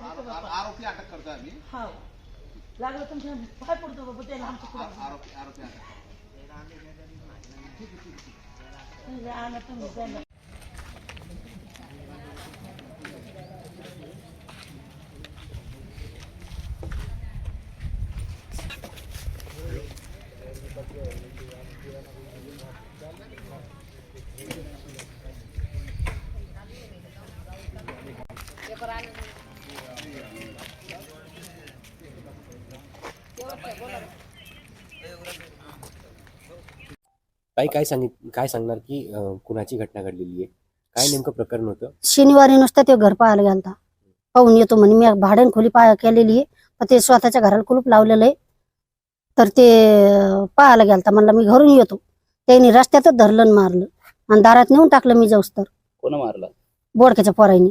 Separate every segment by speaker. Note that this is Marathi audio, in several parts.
Speaker 1: आरो- आरो- आरोपी अटक करतोय आम्ही.
Speaker 2: हा. लागलं तुमच्या पाय पडतो बाबा? त्याला पुढे
Speaker 1: आ- आरोपी आरोपी अटक.
Speaker 2: आणा तुम्ही त्यांना
Speaker 3: काही काय सांगित काय सांगणार की अं, कुणाची घटना घडलेली आहे? काय नेमकं प्रकरण होतं?
Speaker 4: शनिवारी नुसतं ते घर पाहायला गेलता पाहून येतो म्हणे मी भाड्यान खोली पाय केलेली आहे. पण ते स्वतःच्या घराला कुलूप लावलेलं आहे. तर ते अं, पाहायला गेलता म्हणलं मी घरून येतो. त्यांनी रस्त्यातच धरलं आणि मारलं. आणि दारात नेऊन टाकलं मी जाऊस तर.
Speaker 5: कोण मारला?
Speaker 4: बोडक्याच्या पोरांनी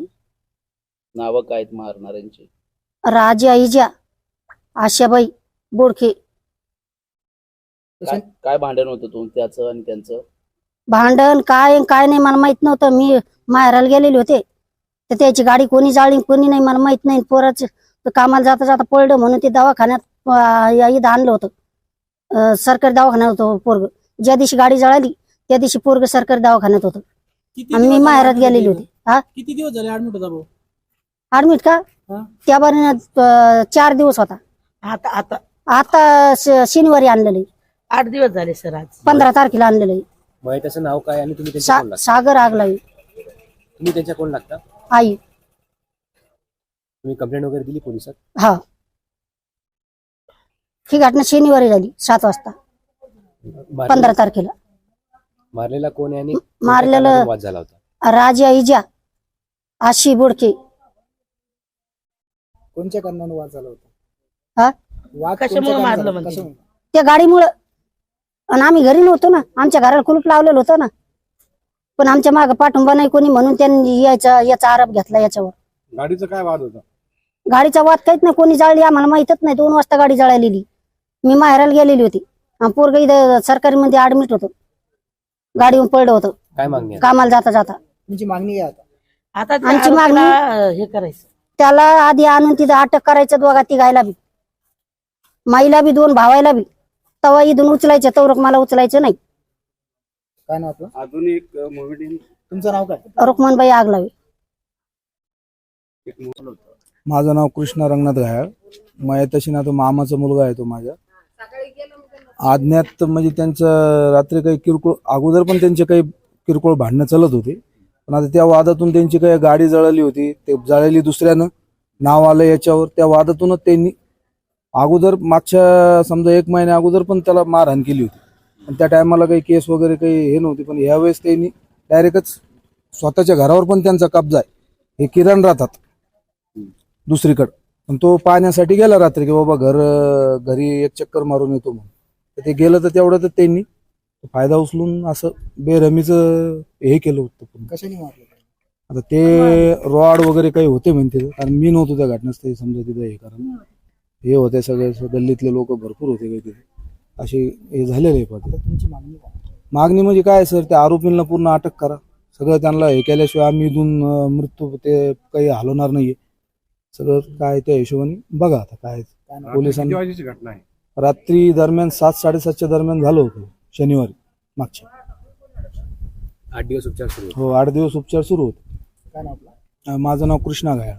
Speaker 5: नावं काय आहेत मारणाऱ्यांची?
Speaker 4: राजा इजा आशाबाई बोडके.
Speaker 5: काय काय भांडण होतं तुम त्याचं आणि त्यांचं?
Speaker 4: भांडण काय आणि काय नाही मला माहीत नव्हतं. मी माहेराला गेलेले होते. तर त्याची गाडी कोणी जाळली कोणी नाही मला माहीत नाही. पोराच कामाला जाता जाता पडलं म्हणून ते दवाखान्यात अं, या- इथं आणलं होतं. अं, सरकारी दवाखान्यात होतं पोरग. ज्या दिवशी गाडी जळाली त्या दिवशी पोरग सरकारी दवाखान्यात होतं.
Speaker 6: किती
Speaker 4: आणि मी
Speaker 6: दिवस
Speaker 4: माहेरात
Speaker 6: झाले
Speaker 4: गेलेली होती? हा?
Speaker 6: किती दिवस झाले ऍडमिट होता भाऊ?
Speaker 4: ऍडमिट का?
Speaker 6: हा.
Speaker 4: त्या बारीनं चार दिवस होता.
Speaker 2: आता आता.
Speaker 4: आता श- शनिवारी आणलेलं. आहे.
Speaker 2: आठ दिवस झाले सर आज.
Speaker 4: पंधरा तारखेला आणलेलं. आहे.
Speaker 3: मग त्याचं नाव काय आणि तुम्ही त्यांच्या
Speaker 4: सा-
Speaker 3: कोण लागता?
Speaker 4: सागर आगलावी
Speaker 3: तुम्ही त्यांच्या कोण लागता?
Speaker 4: आई.
Speaker 3: तुम्ही कंप्लेंट वगैरे दिली पोलिसात?
Speaker 4: हा. ही घटना शनिवारी झाली सात वाजता. पंधरा तारखेला.
Speaker 3: मारलेला कोण आहे आणि
Speaker 4: मारलेलं-
Speaker 3: कोणत्या कारणाने वाद झाला होता?
Speaker 4: राजा इजा आशी बोडके.
Speaker 6: कोणत्या कारणाने वाद झाला होता?
Speaker 4: हा?
Speaker 6: वाद
Speaker 2: कशामुळे
Speaker 6: कोणत्या
Speaker 2: मारलं
Speaker 6: कारणाने?
Speaker 2: म्हणजे?
Speaker 6: कशामुळे?
Speaker 4: त्या गाडीमुळं. आणि आम्ही घरी नव्हतो ना. आमच्या घराला कुलूप लावलेलं होतं ना. पण आमच्या मागे पाठिंबा नाही कोणी म्हणून त्यांनी याचा याचा आरोप घेतला याच्यावर.
Speaker 1: गाडीचा काय वाद होता?
Speaker 4: गाडीचा वाद काहीच नाही. कोणी जाळली आम्हाला माहितच नाही. दोन वाजता गाडी जळालेली. मी माहेराला गेलेली होती. पोरग इथं सरकारी मध्ये ऍडमिट होतं गाडीवर पडलं होतं.
Speaker 3: काय मागणी आहे?
Speaker 4: कामाला जाता जाता.
Speaker 6: तुमची मागणी आता?
Speaker 4: आमची मागणी-
Speaker 2: अं, हे करायचं.
Speaker 4: त्याला आधी आणून तिथं अटक करायचं दोघा तिघायला बी. माईला बी दोन भावायला बी. तवा इथून उचलायचं तवरक मला उचलायचं नाही.
Speaker 6: काय नाव आपलं?
Speaker 1: आधुनिक मोमेडियन
Speaker 6: तुमचं नाव काय?
Speaker 4: रुक्मनबाई आग लावी
Speaker 7: माझं नाव कृष्ण रंगनाथ घायाळ. मग तशी ना तो मामाचा मुलगा आहे तो माझ्या. आज्ञात म्हणजे त्यांचं रात्री काही किरकोळ अगोदर पण त्यांचे काही किरकोळ भांडणं चालत होते. पण आता त्या वादातून त्यांची काही गाडी जळाली होती ते जळाली दुसऱ्यानं नाव आलं याच्यावर त्या वादातूनच त्यांनी अगोदर मागच्या समजा एक महिन्या अगोदर पण त्याला मारहाण केली होती. पण त्या टायमाला काही केस वगैरे काही हे नव्हती पण यावेळेस त्यांनी डायरेक्टच स्वतःच्या घरावर पण त्यांचा कब्जा आहे. हे किरण राहतात दुसरीकडं. पण तो पाहण्यासाठी गेला रात्री की बाबा घर घरी एक चक्कर मारून येतो म्हणून. तर ते गेलं तर तेवढं तर त्यांनी फायदा उचलून असं बेरमीचं हे केलं होतं पण.
Speaker 6: कशाने मारलं?
Speaker 7: आता ते रॉड वगैरे काही होते म्हणते कारण मी नव्हतो त्या घटनास्थळी समजा तिथं हे कारण. हे होते सगळे गल्लीतले लोक भरपूर होते काही तिथे. असे हे झालेले आहे
Speaker 6: तुमची मागणी काय?
Speaker 7: मागणी म्हणजे काय सर त्या आरोपींना पूर्ण अटक करा. सगळं त्यांना हे केल्याशिवाय आम्ही इथून अं, मृत्यू ते काही हलवणार नाहीये. सगळं काय त्या हिशोबाने बघा आता काय पोलिसांनी.
Speaker 1: वाजेची घटना आहे?
Speaker 7: रात्री दरम्यान सात साडेसातच्या दरम्यान झालं होतं. शनिवारी मागच्या.
Speaker 3: आठ दिवस उपचार सुरू होते.
Speaker 7: हो आठ दिवस उपचार सुरू होते.
Speaker 6: काय नाव आपलं?
Speaker 7: अं, माझं नाव कृष्णा घायाळ